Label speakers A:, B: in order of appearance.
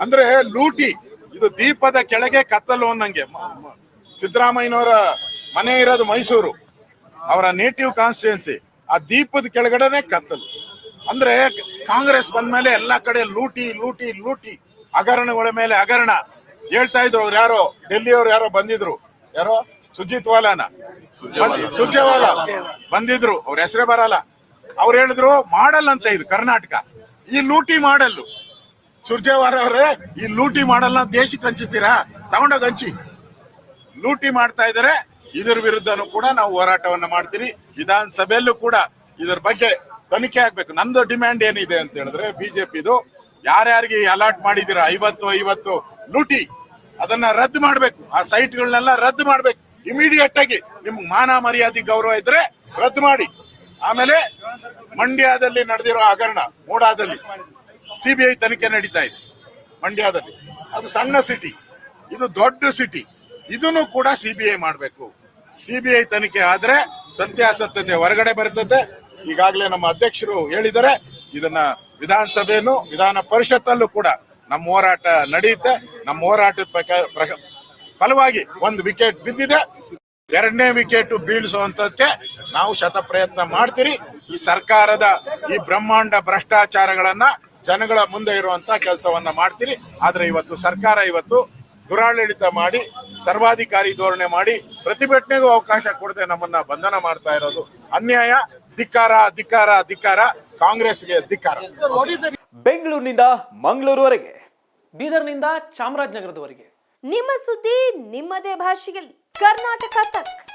A: ಅಂದ್ರೆ ಲೂಟಿ ಇದು ದೀಪದ ಕೆಳಗೆ ಕತ್ತಲು ಅನ್ನಂಗೆ. ಸಿದ್ದರಾಮಯ್ಯನವರ ಮನೆ ಇರೋದು ಮೈಸೂರು. ಅವರ ನೇಟಿವ್ ಕಾನ್ಸ್ಟಿಟ್ಯೂನ್ಸಿ ಆ ದೀಪದ ಕೆಳಗಡೆನೆ ಕತ್ತಲು. ಅಂದ್ರೆ ಕಾಂಗ್ರೆಸ್ ಬಂದ್ಮೇಲೆ ಎಲ್ಲಾ ಕಡೆ ಲೂಟಿ ಲೂಟಿ ಲೂಟಿ. ಹಗರಣಗಳ ಮೇಲೆ ಹಗರಣ. ಹೇಳ್ತಾ ಇದ್ರು ಅವ್ರು ಯಾರೋ ಡೆಲ್ಲಿಯವ್ರು ಯಾರೋ ಬಂದಿದ್ರು. ಯಾರೋ? ಸುಜಿತ್ ವಾಲಾನ? ಬಂದ್- ಸುರ್ಜೇವಾಲಾ. ಬಂದಿದ್ರು. ಅವ್ರ ಹೆಸರೇ ಬರಲ್ಲ. ಅವ್ರು ಹೇಳಿದ್ರು ಮಾಡಲ್ ಅಂತ ಇದು ಕರ್ನಾಟಕ. ಈ ಲೂಟಿ ಮಾಡಲ್ಲು. ಸುರ್ಜೇವಾಲ ಅವರೇ, ಈ ಲೂಟಿ ಮಾಡಲ್ಲ ದೇಶಕ್ಕೆ ಹಂಚುತ್ತೀರಾ ತಗೊಂಡೋಗಿ ಹಂಚಿ. ಲೂಟಿ ಮಾಡ್ತಾ ಇದ್ದಾರೆ ಇದರ ವಿರುದ್ಧನೂ ಕೂಡ ನಾವು ಹೋರಾಟವನ್ನ ಮಾಡ್ತೀರಿ. ವಿಧಾನಸಭೆಯಲ್ಲೂ ಕೂಡ ಇದರ ಬಗ್ಗೆ ತನಿಖೆ ಆಗ್ಬೇಕು. ನಂದು ಡಿಮ್ಯಾಂಡ್ ಏನಿದೆ ಅಂತ ಹೇಳಿದ್ರೆ ಬಿಜೆಪಿದು, ಯಾರ್ಯಾರಿಗೆ ಅಲಾಟ್ ಮಾಡಿದಿರ ಐವತ್ತು ಐವತ್ತು ಲೂಟಿ, ಅದನ್ನ ರದ್ದು ಮಾಡ್ಬೇಕು. ಆ ಸೈಟ್ಗಳನ್ನೆಲ್ಲ ರದ್ದು ಮಾಡ್ಬೇಕು. ಇಮಿಡಿಯೇಟ್ ಆಗಿ ನಿಮ್ಗೆ ಮಾನ ಮರ್ಯಾದೆ ಗೌರವ ಇದ್ರೆ ರದ್ದು ಮಾಡಿ. ಆಮೇಲೆ ಮಂಡ್ಯದಲ್ಲಿ ನಡೆದಿರೋ ಹಗರಣ, ಮೂಡಾದಲ್ಲಿ. ಸಿಬಿಐ ತನಿಖೆ ನಡೀತಾ ಇದೆ ಮಂಡ್ಯದಲ್ಲಿ. ಅದು ಸಣ್ಣ ಸಿಟಿ, ಇದು ದೊಡ್ಡ ಸಿಟಿ, ಇದನ್ನು ಕೂಡ ಸಿಬಿಐ ಮಾಡಬೇಕು. ಸಿಬಿಐ ತನಿಖೆ ಆದ್ರೆ ಸತ್ಯಾಸತ್ಯತೆ ಹೊರಗಡೆ ಬರುತ್ತದೆ. ಈಗಾಗಲೇ ನಮ್ಮ ಅಧ್ಯಕ್ಷರು ಹೇಳಿದರೆ ಇದನ್ನ ವಿಧಾನಸಭೆಯನ್ನು, ವಿಧಾನ ಪರಿಷತ್ತಲ್ಲೂ ಕೂಡ ನಮ್ಮ ಹೋರಾಟ ನಡೆಯುತ್ತೆ. ನಮ್ಮ ಹೋರಾಟದ ಫಲವಾಗಿ ಒಂದು ವಿಕೆಟ್ ಬಿದ್ದಿದೆ. ಎರಡನೇ ವಿಕೆಟ್ ಬೀಳಿಸುವಂತದಕ್ಕೆ ನಾವು ಶತ ಪ್ರಯತ್ನ ಮಾಡ್ತೀರಿ. ಈ ಸರ್ಕಾರದ ಈ ಬ್ರಹ್ಮಾಂಡ ಭ್ರಷ್ಟಾಚಾರಗಳನ್ನ ಜನಗಳ ಮುಂದೆ ಇರುವಂತ ಕೆಲಸವನ್ನ ಮಾಡ್ತೀರಿ. ಆದ್ರೆ ಇವತ್ತು ಸರ್ಕಾರ ಇವತ್ತು ದುರಾಡಳಿತ ಮಾಡಿ ಸರ್ವಾಧಿಕಾರಿ ಧೋರಣೆ ಮಾಡಿ ಪ್ರತಿಭಟನೆಗೂ ಅವಕಾಶ ಕೊಡದೆ ನಮ್ಮನ್ನ ಬಂಧನ ಮಾಡ್ತಾ ಇರೋದು ಅನ್ಯಾಯ ಧಿಕ್ಕಾರ ಧಿಕ್ಕಾರ ಧಿಕ್ಕಾರ ಕಾಂಗ್ರೆಸ್ಗೆ ಧಿಕ್ಕಾರ.
B: ಬೆಂಗಳೂರಿನಿಂದ ಮಂಗಳೂರುವರೆಗೆ
C: ಬೀದರ್ನಿಂದ ಚಾಮರಾಜನಗರದವರೆಗೆ.
D: ನಿಮ್ಮ ಸುದ್ದಿ ನಿಮ್ಮದೇ ಭಾಷೆಯಲ್ಲಿ. ಕರ್ನಾಟಕ ತಕ್.